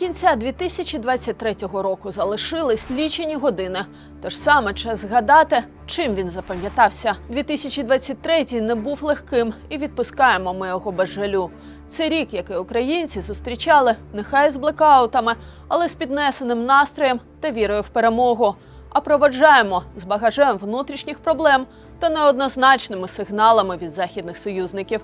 кінця 2023 року залишились лічені години. Тож саме час згадати, чим він запам'ятався. 2023 не був легким і відпускаємо ми його без жалю. Це рік, який українці зустрічали нехай з блекаутами, але з піднесеним настроєм та вірою в перемогу. А проводжаємо з багажем внутрішніх проблем та неоднозначними сигналами від західних союзників.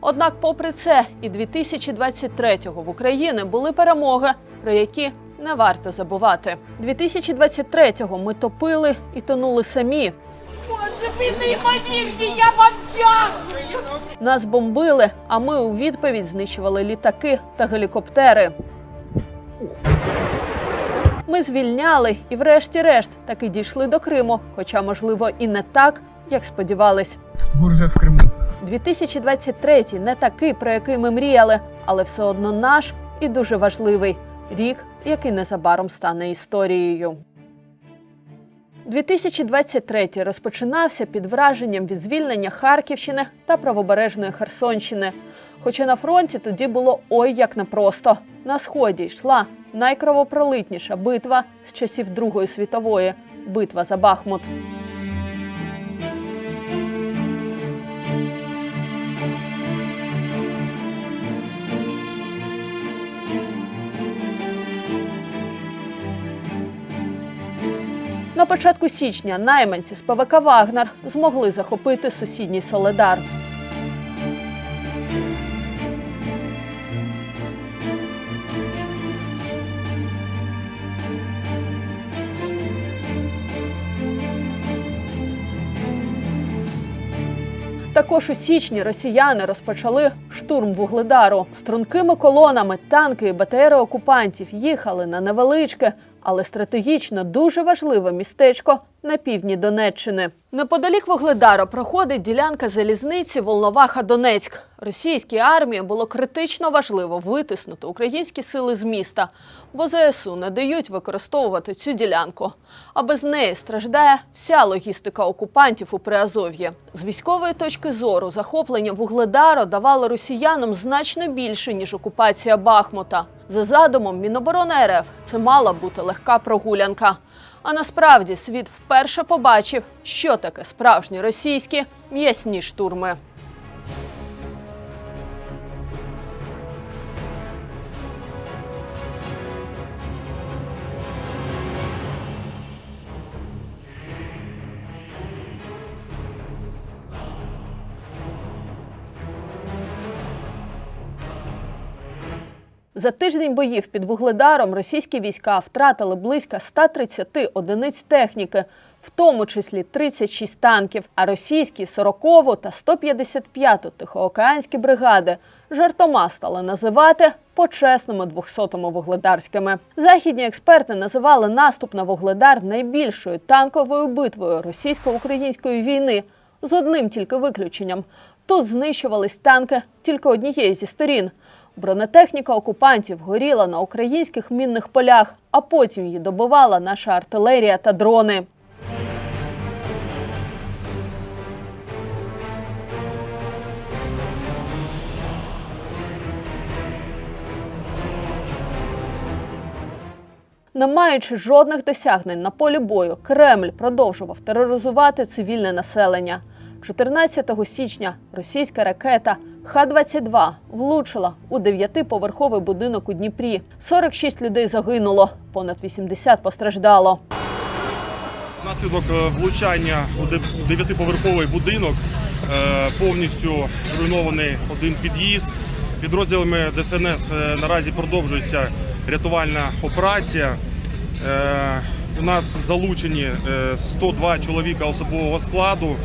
Однак, попри це, і 2023-го в Україні були перемоги, про які не варто забувати. 2023-го ми топили і тонули самі. Боже, ви неймовірні, я вам дякую! Нас бомбили, а ми у відповідь знищували літаки та гелікоптери. Ми звільняли і, врешті-решт, таки дійшли до Криму, хоча, можливо, і не так, як сподівались. Бурже в Криму. 2023 не такий, про який ми мріяли, але все одно наш і дуже важливий рік, який незабаром стане історією. 2023 розпочинався під враженням від звільнення Харківщини та правобережної Херсонщини. Хоча на фронті тоді було ой як непросто. На сході йшла найкровопролитніша битва з часів Другої світової битва за Бахмут. На початку січня найманці з ПВК Вагнер змогли захопити сусідній Соледар. Також у січні росіяни розпочали штурм вугледару. Стрункими колонами танки і БТРи окупантів їхали на невеличке, але стратегічно дуже важливе містечко на півдні Донеччини. Неподалік Вугледару проходить ділянка залізниці Волноваха-Донецьк. Російській армії було критично важливо витиснути українські сили з міста, бо ЗСУ не дають використовувати цю ділянку. А без неї страждає вся логістика окупантів у Приазов'ї. З військової точки зору захоплення Вугледару давало росіянам значно більше ніж окупація Бахмута. За задумом Міноборони РФ це мала бути легка прогулянка. А насправді світ вперше побачив, що таке справжні російські м'ясні штурми. За тиждень боїв під Вугледаром російські війська втратили близько 130 одиниць техніки, в тому числі 36 танків, а російські 40-ту та 155-ту тихоокеанські бригади жартома стали називати почесними 200-ми вугледарськими. Західні експерти називали наступ на Вугледар найбільшою танковою битвою російсько-української війни з одним тільки виключенням. Тут знищувались танки тільки однієї зі сторін. Бронетехніка окупантів горіла на українських мінних полях, а потім її добивала наша артилерія та дрони. Не маючи жодних досягнень на полі бою, Кремль продовжував тероризувати цивільне населення. 14 січня російська ракета Х-22 влучила у дев'ятиповерховий будинок у Дніпрі. 46 людей загинуло, понад 80 постраждало. Внаслідок е, влучання у дев'ятиповерховий будинок е, повністю зруйнований один під'їзд. Підрозділами ДСНС е, наразі продовжується рятувальна операція. Е, У нас залучені е, 102 чоловіка особового складу,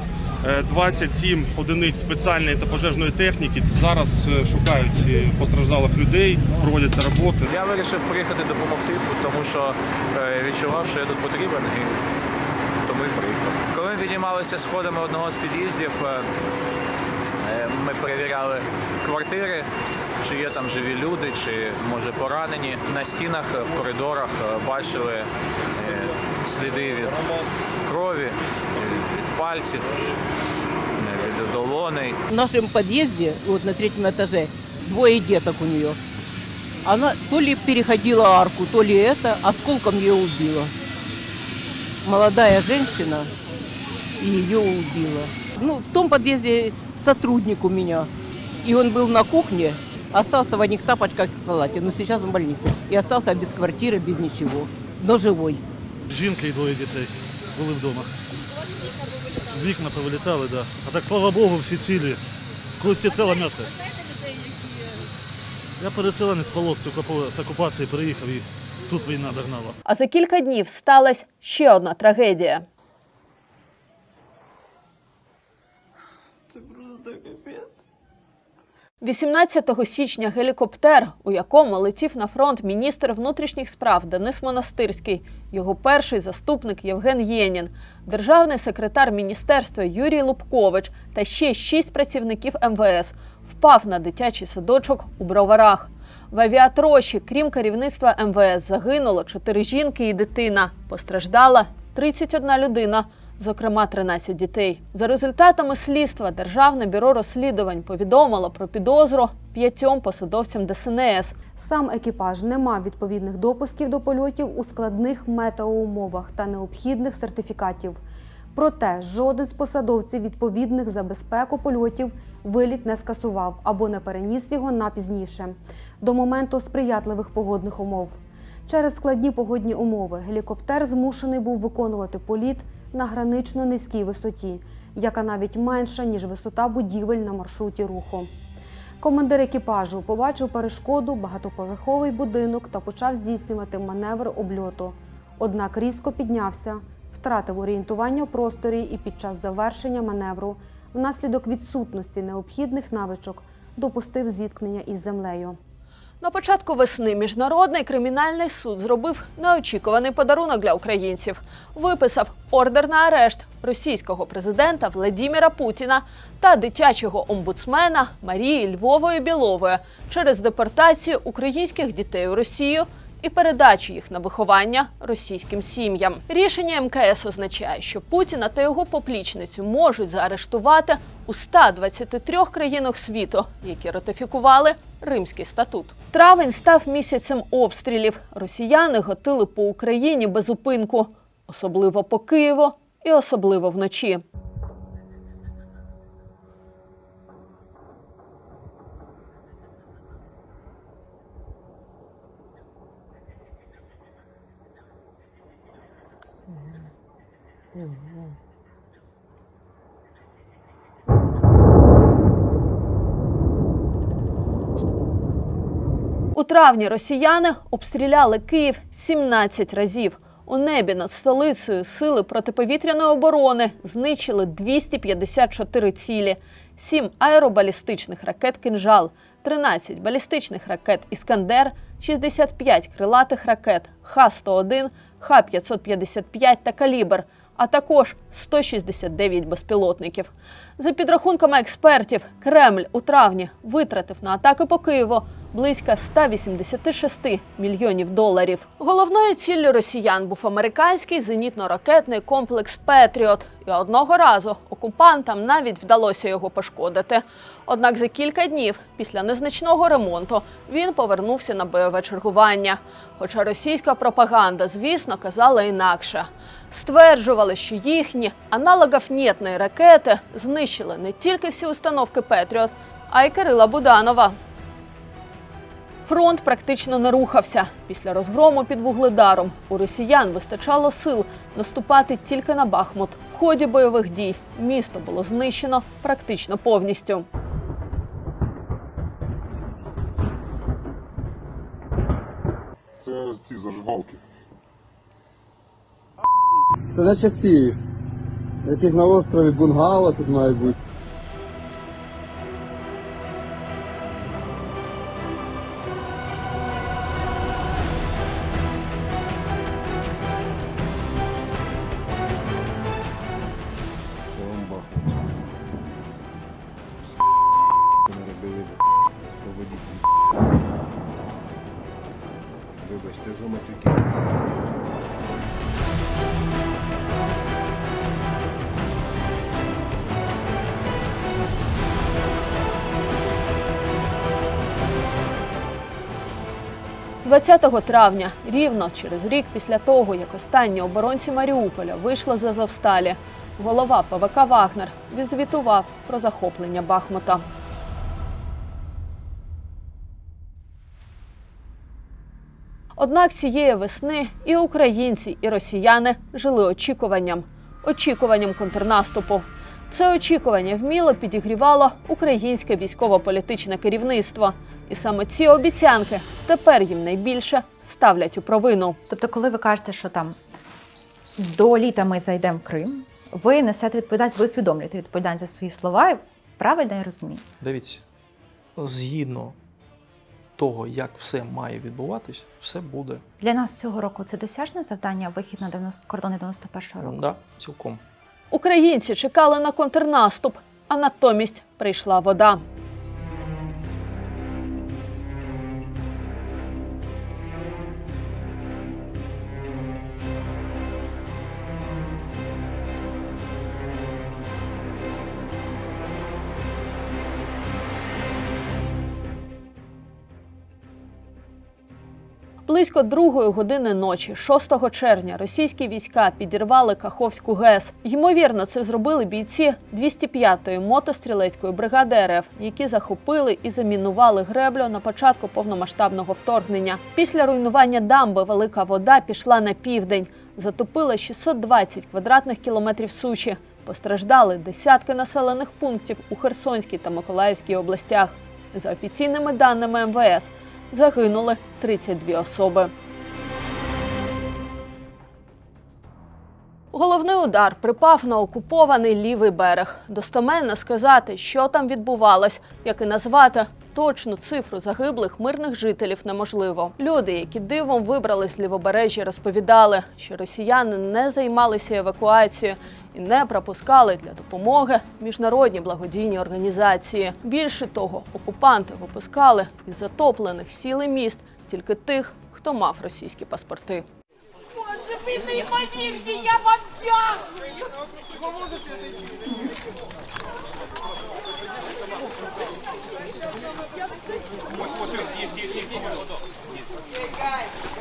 е, 27 одиниць спеціальної та пожежної техніки. Зараз е, шукають е, постраждалих людей, проводяться роботи. Я вирішив приїхати допомогти, тому що е, відчував, що я тут потрібен, і тому і приїхав. Коли ми піднімалися сходами одного з під'їздів, е, е, ми перевіряли квартири, чи є там живі люди, чи може поранені. На стінах, е, в коридорах е, бачили е, сліди від крові, е, від пальців, е, від долоней. В нашем подъезде, вот на третьем этаже, двое деток у нее. Она то ли переходила арку, то ли это, осколком ее убила. Молодая женщина и ее убила. Ну, в том подъезде сотрудник у меня. И он был на кухне, остался в одних тапочках и халате. Но сейчас он в больнице. И остался без квартиры, без ничего. Но живой. Жінка і двоє дітей були вдома. Вікна повилітали, так. Да. А так, слава Богу, всі цілі. Кості ціла м'ясо. Я переселенець полог з з окупації приїхав і тут війна догнала. А за кілька днів сталася ще одна трагедія. 18 січня гелікоптер, у якому летів на фронт міністр внутрішніх справ Денис Монастирський, його перший заступник Євген Єнін, державний секретар міністерства Юрій Лубкович та ще шість працівників МВС впав на дитячий садочок у броварах. В авіатрощі, крім керівництва МВС, загинуло 4 жінки і дитина. Постраждала 31 людина, зокрема 13 дітей. За результатами слідства Державне бюро розслідувань повідомило про підозру п'ятьом посадовцям ДСНС. Сам екіпаж не мав відповідних допусків до польотів у складних метеоумовах та необхідних сертифікатів. Проте жоден з посадовців відповідних за безпеку польотів виліт не скасував або не переніс його на пізніше, до моменту сприятливих погодних умов. Через складні погодні умови гелікоптер змушений був виконувати політ на гранично низькій висоті, яка навіть менша, ніж висота будівель на маршруті руху. Командир екіпажу побачив перешкоду, багатоповерховий будинок та почав здійснювати маневр обльоту. Однак різко піднявся, втратив орієнтування у просторі і під час завершення маневру, внаслідок відсутності необхідних навичок, допустив зіткнення із землею. На початку весни міжнародний кримінальний суд зробив неочікуваний подарунок для українців. Виписав ордер на арешт російського президента Владіміра Путіна та дитячого омбудсмена Марії Львової Білової через депортацію українських дітей у Росію і передачу їх на виховання російським сім'ям. Рішення МКС означає, що Путіна та його поплічницю можуть заарештувати у 123 країнах світу, які ратифікували Римський статут. Травень став місяцем обстрілів. Росіяни готили по Україні без зупинку, особливо по Києву і особливо вночі. У травні росіяни обстріляли Київ 17 разів. У небі над столицею сили протиповітряної оборони знищили 254 цілі, 7 аеробалістичних ракет «Кинжал», 13 балістичних ракет «Іскандер», 65 крилатих ракет Х-101, Х-555 та «Калібр», а також 169 безпілотників. За підрахунками експертів, Кремль у травні витратив на атаки по Києву близько 186 мільйонів доларів. Головною ціллю росіян був американський зенітно-ракетний комплекс Петріот. І одного разу окупантам навіть вдалося його пошкодити. Однак за кілька днів після незначного ремонту він повернувся на бойове чергування. Хоча російська пропаганда, звісно, казала інакше. Стверджували, що їхні аналогофнітні ракети знищили не тільки всі установки Петріот, а й Кирила Буданова. Фронт практично не рухався. Після розгрому під вугледаром у росіян вистачало сил наступати тільки на Бахмут. В ході бойових дій місто було знищено практично повністю. Це ці зажигалки. Це наче ці. Якісь на острові бунгало тут має бути. 20 травня, рівно через рік після того, як останні оборонці Маріуполя вийшли з Азовсталі, голова ПВК Вагнер відзвітував про захоплення Бахмута. Однак цієї весни і українці, і росіяни жили очікуванням, очікуванням контрнаступу. Це очікування вміло підігрівало українське військово-політичне керівництво. І саме ці обіцянки тепер їм найбільше ставлять у провину. Тобто, коли ви кажете, що там до літа ми зайдемо в Крим, ви несете відповідальність, ви усвідомлюєте відповідальність за свої слова. Правильно я розумію? Дивіться, згідно того, як все має відбуватись, все буде. Для нас цього року це досяжне завдання вихід на 90, кордони 91-го року. Да, цілком. Українці чекали на контрнаступ, а натомість прийшла вода. Близько другої години ночі, 6 червня, російські війська підірвали Каховську ГЕС. Ймовірно, це зробили бійці 205-ї мотострілецької бригади РФ, які захопили і замінували греблю на початку повномасштабного вторгнення. Після руйнування дамби велика вода пішла на південь, затопила 620 квадратних кілометрів суші. Постраждали десятки населених пунктів у Херсонській та Миколаївській областях. За офіційними даними МВС, загинули 32 особи. Головний удар припав на окупований лівий берег. Достоменно сказати, що там відбувалось, як і назвати точну цифру загиблих мирних жителів неможливо. Люди, які дивом вибрались з лівобережжя, розповідали, що росіяни не займалися евакуацією і не пропускали для допомоги міжнародні благодійні організації. Більше того, окупанти випускали із затоплених сіл і міст тільки тих, хто мав російські паспорти. Боже, ви неймовірні, я вам дякую.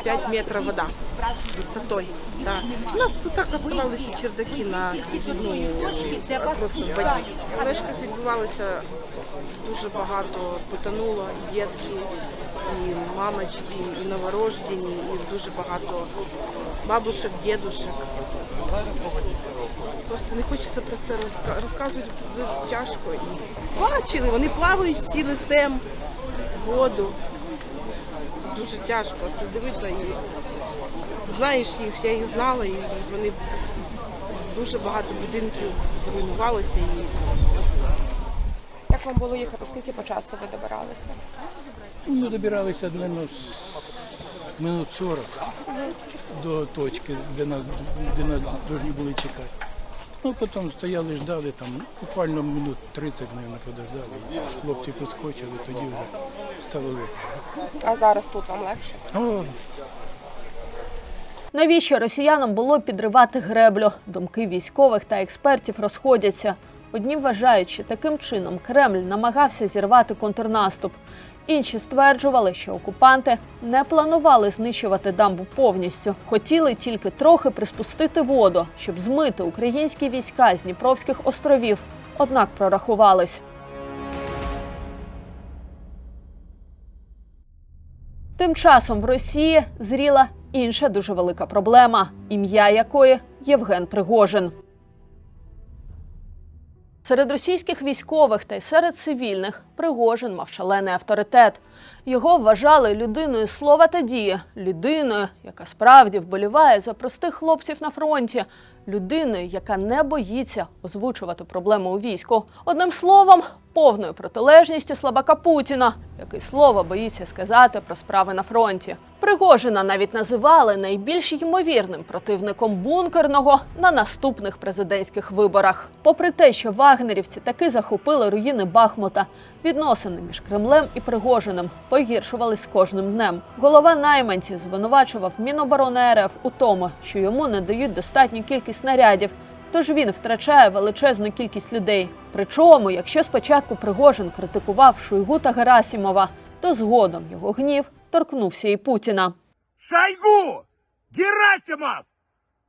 Пять метров вода высотой. Да. У нас тут так оставалися чердаки на ну, просто в воді. Але ж відбувалося, дуже багато потонуло і дітки, і мамочки, і новорождені, і дуже багато бабушек, дідушек. Просто не хочеться про це розказувати, дуже тяжко. І бачили, вони плавають всі лицем в воду. Це дуже тяжко це дивитися. І знаєш їх, я їх знала, і вони дуже багато будинків зруйнувалося. І Як вам було їхати? Скільки по часу ви добиралися? Ми добиралися мабуть, минут 40 до точки, де нас, де нас повинні були чекати. Ну, потім стояли, ждали, там, буквально минут 30, мабуть, подождали. Хлопці поскочили, тоді вже стало легше. А зараз тут вам легше? О, Навіщо росіянам було підривати греблю? Думки військових та експертів розходяться. Одні вважають, що таким чином Кремль намагався зірвати контрнаступ. Інші стверджували, що окупанти не планували знищувати дамбу повністю. Хотіли тільки трохи приспустити воду, щоб змити українські війська з Дніпровських островів. Однак прорахувались. Тим часом в Росії зріла інша дуже велика проблема, ім'я якої Євген Пригожин. Серед російських військових та й серед цивільних Пригожин мав шалений авторитет. Його вважали людиною слова та дії, людиною, яка справді вболіває за простих хлопців на фронті, людиною, яка не боїться озвучувати проблеми у війську. Одним словом, повною протилежністю слабака Путіна, який слово боїться сказати про справи на фронті. Пригожина навіть називали найбільш ймовірним противником бункерного на наступних президентських виборах. Попри те, що вагнерівці таки захопили руїни Бахмута, відносини між Кремлем і Пригожиним погіршувались з кожним днем. Голова найманців звинувачував Міноборони РФ у тому, що йому не дають достатню кількість снарядів. Тож він втрачає величезну кількість людей. Причому, якщо спочатку Пригожин критикував Шойгу та Герасімова, то згодом його гнів торкнувся і Путіна. Шойгу! Герасимов!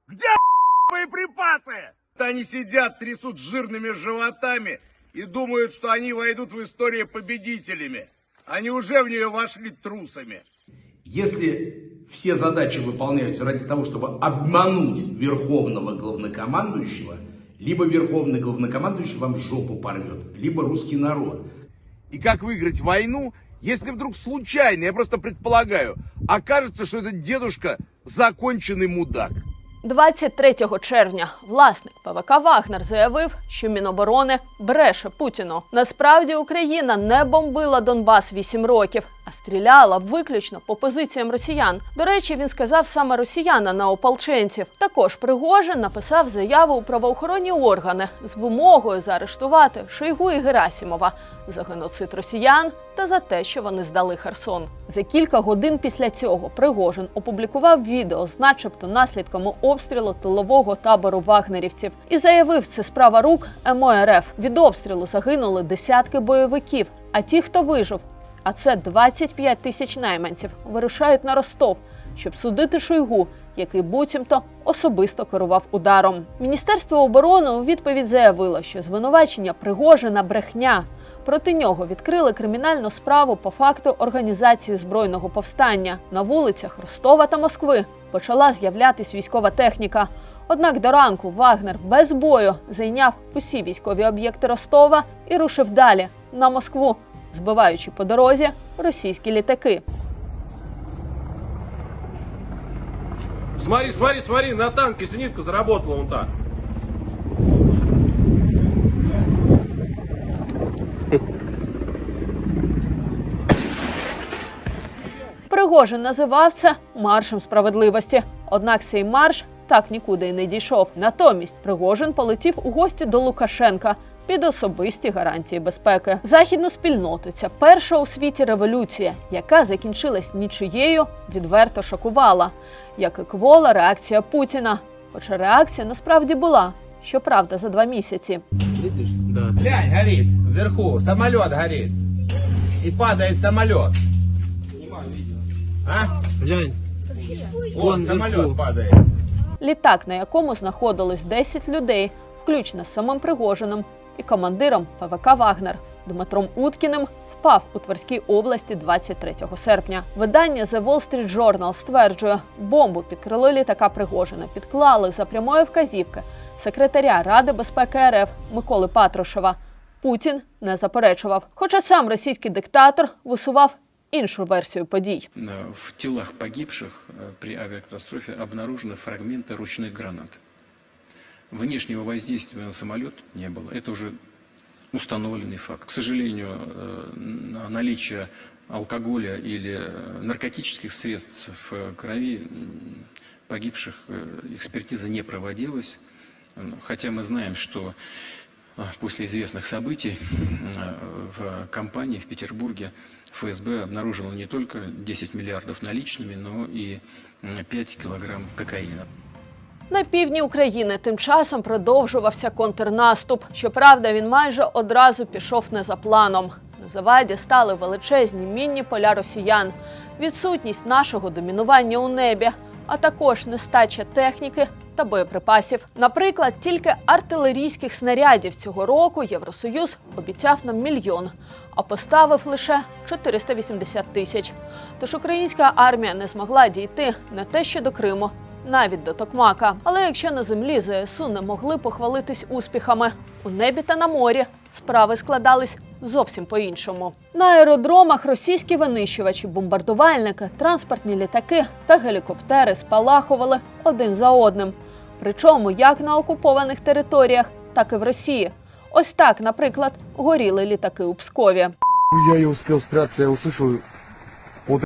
Где боеприпасы? Они сидят, трясут жирными животами и думают, что они войдут в историю победителями. Они уже в нее вошли трусами. Если все задачи выполняются ради того, чтобы обмануть верховного главнокомандующего, либо верховный главнокомандующий вам жопу порвет, либо русский народ. И как выиграть войну, если вдруг случайно, я просто предполагаю, окажется, что этот дедушка законченный мудак. 23 червня власник ПВК Вагнер заявив, що Міноборони бреше Путіну. Насправді Україна не бомбила Донбас 8 років, а стріляла виключно по позиціям росіян. До речі, він сказав саме росіяна на ополченців. Також Пригожин написав заяву у правоохоронні органи з вимогою заарештувати Шойгу і Герасімова за геноцид росіян та за те, що вони здали Херсон. За кілька годин після цього Пригожин опублікував відео з начебто наслідками обстрілу тилового табору вагнерівців і заявив, це справа рук МОРФ. Від обстрілу загинули десятки бойовиків. А ті, хто вижив, а це 25 тисяч найманців, вирушають на Ростов, щоб судити Шойгу, який буцімто особисто керував ударом. Міністерство оборони у відповідь заявило, що звинувачення Пригожина брехня. Проти нього відкрили кримінальну справу по факту організації збройного повстання. На вулицях Ростова та Москви почала з'являтись військова техніка. Однак до ранку Вагнер без бою зайняв усі військові об'єкти Ростова і рушив далі на Москву, збиваючи по дорозі російські літаки. Смотри, смотри, смотри, на танке зенитка заработала вон так. Пригожин називав це маршем справедливості. Однак цей марш так нікуди й не дійшов. Натомість Пригожин полетів у гості до Лукашенка під особисті гарантії безпеки. Західну спільноту ця перша у світі революція, яка закінчилась нічиєю, відверто шокувала, як і квола реакція Путіна. Хоча реакція насправді була, щоправда, за два місяці. Глянь, горит. Вверху самолет горит. И падает самолет. А? Глянь. Вон самолет падает. Літак, на якому знаходилось 10 людей, включно з самим Пригожином і командиром ПВК Вагнер Дмитром Уткіним, впав у Тверській області 23 серпня. Видання The Wall Street Journal стверджує, бомбу під крило літака Пригожина підклали за прямої вказівки секретаря Ради безпеки РФ Миколи Патрушева. Путін не заперечував. Хоча сам російський диктатор висував іншу версію подій. В телах погибших э, при авиакатастрофе обнаружены фрагменты ручных гранат. Внешнего воздействия на самолет не было. Это уже установленный факт. К сожалению, э, на- наличие алкоголя или э, наркотических средств в крови погибших э, экспертиза не проводилась. М, Хотя мы знаем, что после известных событий в компании в Петербурге ФСБ обнаружило не только 10 миллиардов наличными, но и м, 5 килограмм кокаина. На півдні України тим часом продовжувався контрнаступ. Щоправда, він майже одразу пішов не за планом. На заваді стали величезні мінні поля росіян, відсутність нашого домінування у небі, а також нестача техніки та боєприпасів. Наприклад, тільки артилерійських снарядів цього року Євросоюз обіцяв нам мільйон, а поставив лише 480 тисяч. Тож українська армія не змогла дійти не те, що до Криму, навіть до Токмака. Але якщо на землі ЗСУ не могли похвалитись успіхами, у небі та на морі справи складались зовсім по-іншому. На аеродромах російські винищувачі, бомбардувальники, транспортні літаки та гелікоптери спалахували один за одним. Причому як на окупованих територіях, так і в Росії. Ось так, наприклад, горіли літаки у Пскові. Я не успел спрятаться, я услышал вот.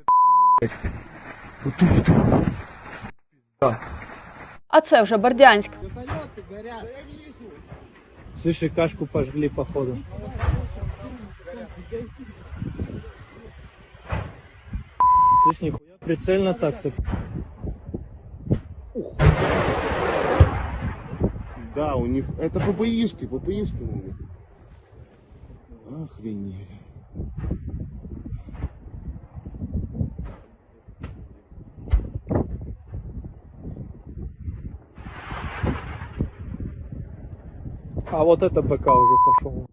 А це вже Бердянськ. Слышь, кашку пожгли походу. Слышь, нихуя прицельно так-то. Да, у них это ППИшки, ППИшки у них. А вот это БК уже пошел.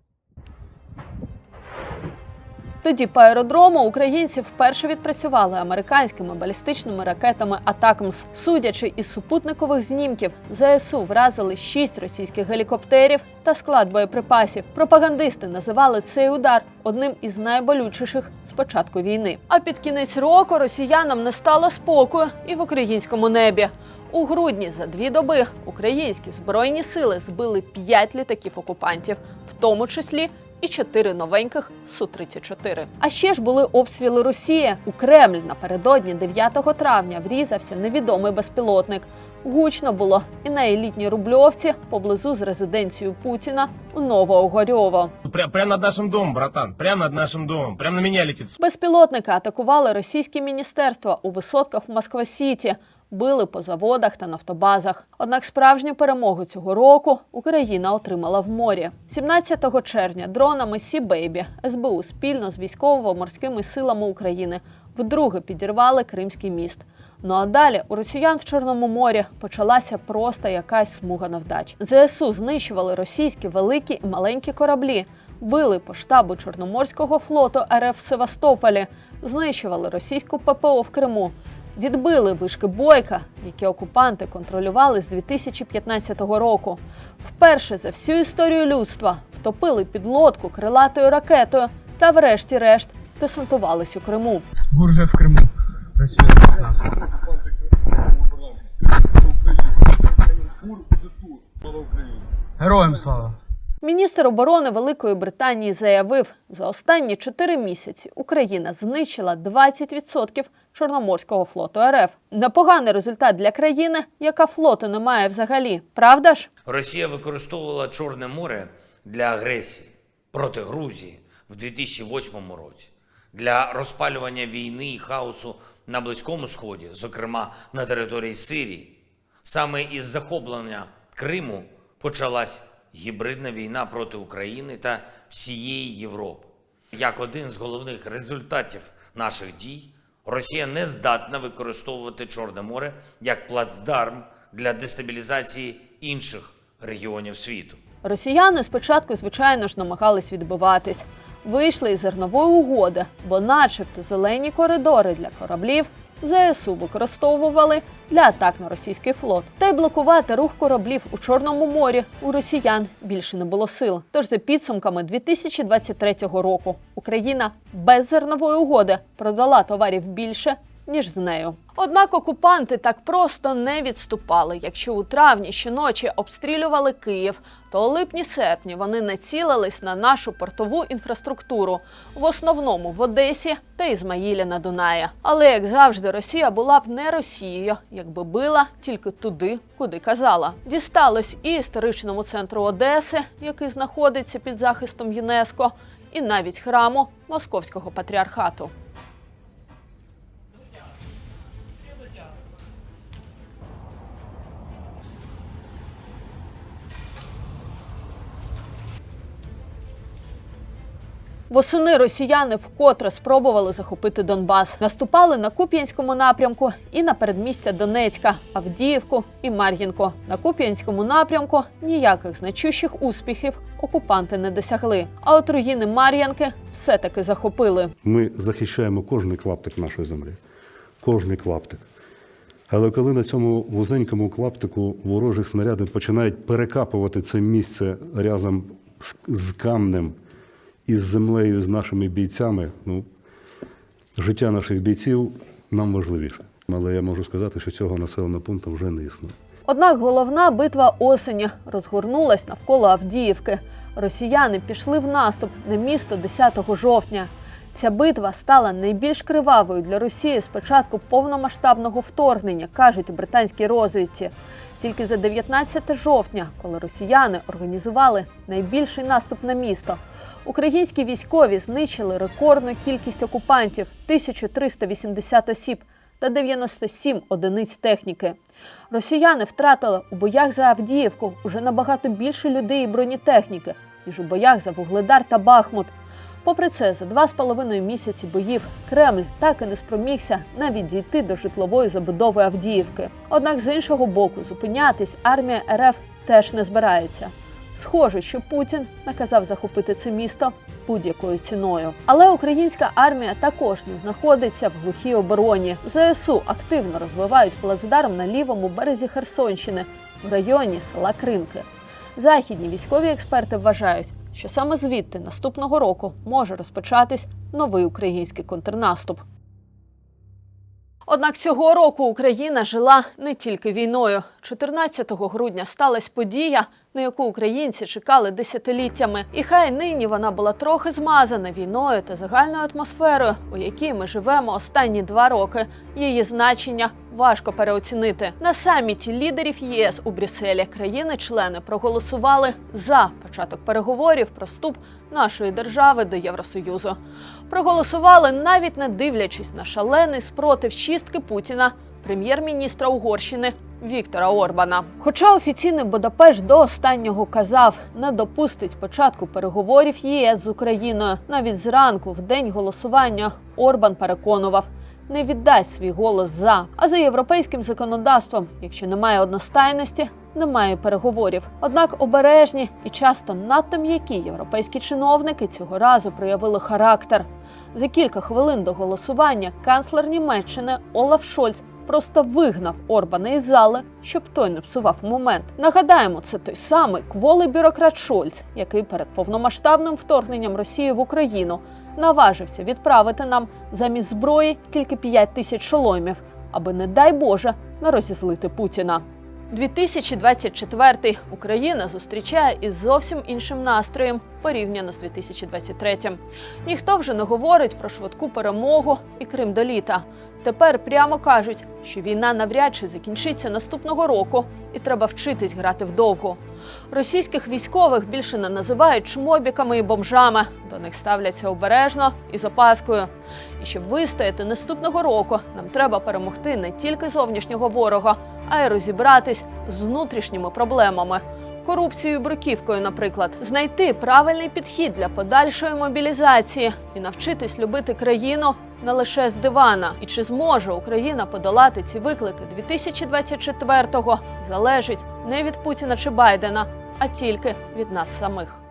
Тоді по аеродрому українці вперше відпрацювали американськими балістичними ракетами Атакмс. Судячи із супутникових знімків, ЗСУ вразили шість російських гелікоптерів та склад боєприпасів. Пропагандисти називали цей удар одним із найболючіших з початку війни. А під кінець року росіянам не стало спокою і в українському небі. У грудні за дві доби українські збройні сили збили п'ять літаків окупантів, в тому числі і чотири новеньких Су-34. А ще ж були обстріли Росії. У Кремль напередодні 9 травня врізався невідомий безпілотник. Гучно було і на елітній рубльовці поблизу з резиденцією Путіна у Новоугорьово. Прям, прям над нашим домом, братан. Прям над нашим домом. Прям на меня летит. Безпілотники атакували російські міністерства у висотках в Москва-Сіті, били по заводах та нафтобазах. Однак справжню перемогу цього року Україна отримала в морі. 17 червня дронами Сі Бейбі СБУ спільно з військово-морськими силами України вдруге підірвали Кримський міст. Ну а далі у росіян в Чорному морі почалася просто якась смуга невдач. ЗСУ знищували російські великі і маленькі кораблі, били по штабу Чорноморського флоту РФ в Севастополі, знищували російську ППО в Криму. Відбили вишки бойка, які окупанти контролювали з 2015 року. Вперше за всю історію людства втопили підлодку крилатою ракетою та, врешті-решт, десантувались у Криму. Гурже в Криму. Працює з нас. Героям слава! Міністр оборони Великої Британії заявив, за останні чотири місяці Україна знищила 20% Чорноморського флоту РФ. Непоганий результат для країни, яка флоту не має взагалі. Правда ж? Росія використовувала Чорне море для агресії проти Грузії в 2008 році, для розпалювання війни і хаосу на Близькому Сході, зокрема на території Сирії. Саме із захоплення Криму почалась гібридна війна проти України та всієї Європи. Як один з головних результатів наших дій, Росія не здатна використовувати Чорне море як плацдарм для дестабілізації інших регіонів світу. Росіяни спочатку, звичайно ж, намагались відбиватись. Вийшли із зернової угоди, бо, начебто, зелені коридори для кораблів ЗСУ використовували для атак на російський флот. Та й блокувати рух кораблів у Чорному морі у росіян більше не було сил. Тож, за підсумками 2023 року, Україна без зернової угоди продала товарів більше ніж з нею. Однак окупанти так просто не відступали. Якщо у травні щоночі обстрілювали Київ, то у липні-серпні вони націлились на нашу портову інфраструктуру, в основному в Одесі та Ізмаїлі на Дунаї. Але як завжди, Росія була б не Росією, якби била тільки туди, куди казала. Дісталось і історичному центру Одеси, який знаходиться під захистом ЮНЕСКО, і навіть храму Московського патріархату. Восени росіяни вкотре спробували захопити Донбас. Наступали на Куп'янському напрямку і на передмістя Донецька, Авдіївку і Мар'їнко. На Куп'янському напрямку ніяких значущих успіхів окупанти не досягли. А от руїни Мар'янки все-таки захопили. Ми захищаємо кожний клаптик нашої землі. Кожний клаптик. Але коли на цьому вузенькому клаптику ворожі снаряди починають перекапувати це місце разом з камнем і з землею, з нашими бійцями, ну, життя наших бійців нам важливіше. Але я можу сказати, що цього населеного пункту вже не існує. Однак головна битва осені розгорнулась навколо Авдіївки. Росіяни пішли в наступ на місто 10 жовтня. Ця битва стала найбільш кривавою для Росії з початку повномасштабного вторгнення, кажуть у британській розвідці. Тільки за 19 жовтня, коли росіяни організували найбільший наступ на місто, українські військові знищили рекордну кількість окупантів 1380 осіб та 97 одиниць техніки. Росіяни втратили у боях за Авдіївку уже набагато більше людей і бронетехніки, ніж у боях за Вугледар та Бахмут. Попри це, за два з половиною місяці боїв Кремль так і не спромігся навіть дійти до житлової забудови Авдіївки. Однак з іншого боку, зупинятись армія РФ теж не збирається. Схоже, що Путін наказав захопити це місто будь-якою ціною. Але українська армія також не знаходиться в глухій обороні. ЗСУ активно розвивають плацдарм на лівому березі Херсонщини в районі села Кринки. Західні військові експерти вважають, що саме звідти наступного року може розпочатись новий український контрнаступ. Однак цього року Україна жила не тільки війною. 14 грудня сталася подія, на яку українці чекали десятиліттями. І хай нині вона була трохи змазана війною та загальною атмосферою, у якій ми живемо останні два роки. Її значення важко переоцінити. На саміті лідерів ЄС у Брюсселі країни-члени проголосували за початок переговорів про вступ нашої держави до Євросоюзу. Проголосували навіть не дивлячись на шалений спротив чистки Путіна, прем'єр-міністра Угорщини Віктора Орбана. Хоча офіційний Будапешт до останнього казав, не допустить початку переговорів ЄС з Україною. Навіть зранку, в день голосування, Орбан переконував. Не віддасть свій голос за. А за європейським законодавством, якщо немає одностайності, немає переговорів. Однак обережні і часто надто м'які європейські чиновники цього разу проявили характер. За кілька хвилин до голосування канцлер Німеччини Олаф Шольц просто вигнав Орбана із зали, щоб той не псував момент. Нагадаємо, це той самий кволий бюрократ Шольц, який перед повномасштабним вторгненням Росії в Україну наважився відправити нам замість зброї тільки 5 тисяч шоломів, аби, не дай Боже, не розізлити Путіна. 2024 Україна зустрічає із зовсім іншим настроєм порівняно з 2023. Ніхто вже не говорить про швидку перемогу і Крим до літа. Тепер прямо кажуть, що війна навряд чи закінчиться наступного року, і треба вчитись грати вдовго. Російських військових більше не називають чмобіками і бомжами. До них ставляться обережно і з опаскою. І щоб вистояти наступного року, нам треба перемогти не тільки зовнішнього ворога, а й розібратись з внутрішніми проблемами. Корупцією, бруківкою, наприклад, знайти правильний підхід для подальшої мобілізації і навчитись любити країну не лише з дивана. І чи зможе Україна подолати ці виклики 2024-го, залежить не від Путіна чи Байдена, а тільки від нас самих.